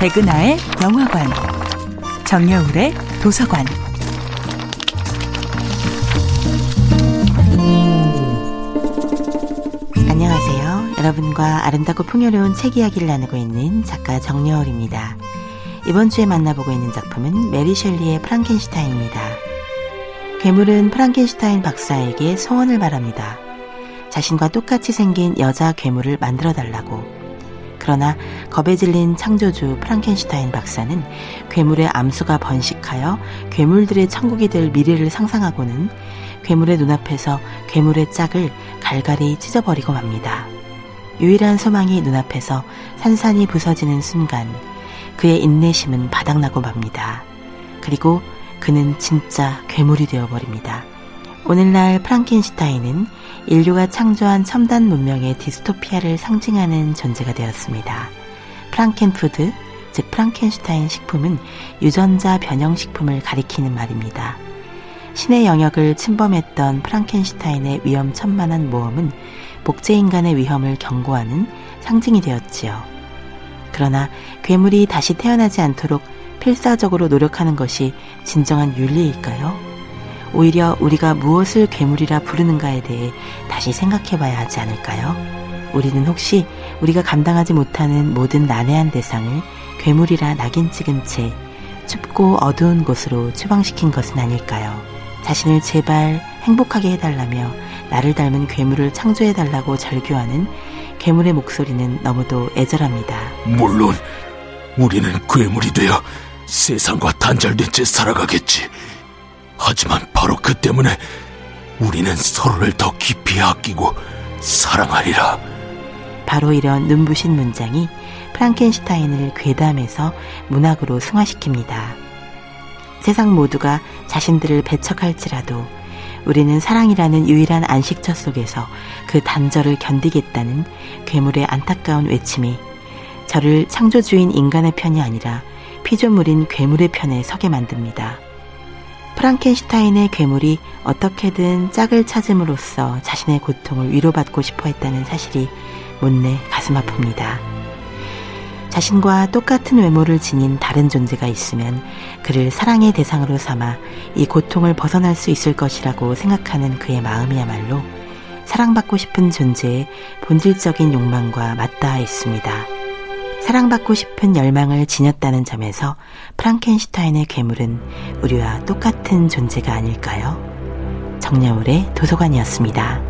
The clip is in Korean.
백은하의 영화관, 정여울의 도서관. 안녕하세요. 여러분과 아름답고 풍요로운 책 이야기를 나누고 있는 작가 정여울입니다. 이번 주에 만나보고 있는 작품은 메리 셸리의 프랑켄슈타인입니다. 괴물은 프랑켄슈타인 박사에게 소원을 바랍니다. 자신과 똑같이 생긴 여자 괴물을 만들어 달라고. 그러나 겁에 질린 창조주 프랑켄슈타인 박사는 괴물의 암수가 번식하여 괴물들의 천국이 될 미래를 상상하고는 괴물의 눈앞에서 괴물의 짝을 갈갈이 찢어버리고 맙니다. 유일한 소망이 눈앞에서 산산이 부서지는 순간 그의 인내심은 바닥나고 맙니다. 그리고 그는 진짜 괴물이 되어버립니다. 오늘날 프랑켄슈타인은 인류가 창조한 첨단 문명의 디스토피아를 상징하는 존재가 되었습니다. 프랑켄푸드, 즉 프랑켄슈타인 식품은 유전자 변형 식품을 가리키는 말입니다. 신의 영역을 침범했던 프랑켄슈타인의 위험천만한 모험은 복제인간의 위험을 경고하는 상징이 되었지요. 그러나 괴물이 다시 태어나지 않도록 필사적으로 노력하는 것이 진정한 윤리일까요? 오히려 우리가 무엇을 괴물이라 부르는가에 대해 다시 생각해 봐야 하지 않을까요? 우리는 혹시 우리가 감당하지 못하는 모든 난해한 대상을 괴물이라 낙인 찍은 채 춥고 어두운 곳으로 추방시킨 것은 아닐까요? 자신을 제발 행복하게 해달라며 나를 닮은 괴물을 창조해달라고 절규하는 괴물의 목소리는 너무도 애절합니다. 물론 우리는 괴물이 되어 세상과 단절된 채 살아가겠지. 하지만 바로 그 때문에 우리는 서로를 더 깊이 아끼고 사랑하리라. 바로 이런 눈부신 문장이 프랑켄슈타인을 괴담에서 문학으로 승화시킵니다. 세상 모두가 자신들을 배척할지라도 우리는 사랑이라는 유일한 안식처 속에서 그 단절을 견디겠다는 괴물의 안타까운 외침이 저를 창조주인 인간의 편이 아니라 피조물인 괴물의 편에 서게 만듭니다. 프랑켄슈타인의 괴물이 어떻게든 짝을 찾음으로써 자신의 고통을 위로받고 싶어 했다는 사실이 못내 가슴 아픕니다. 자신과 똑같은 외모를 지닌 다른 존재가 있으면 그를 사랑의 대상으로 삼아 이 고통을 벗어날 수 있을 것이라고 생각하는 그의 마음이야말로 사랑받고 싶은 존재의 본질적인 욕망과 맞닿아 있습니다. 사랑받고 싶은 열망을 지녔다는 점에서 프랑켄슈타인의 괴물은 우리와 똑같은 존재가 아닐까요? 정여울의 도서관이었습니다.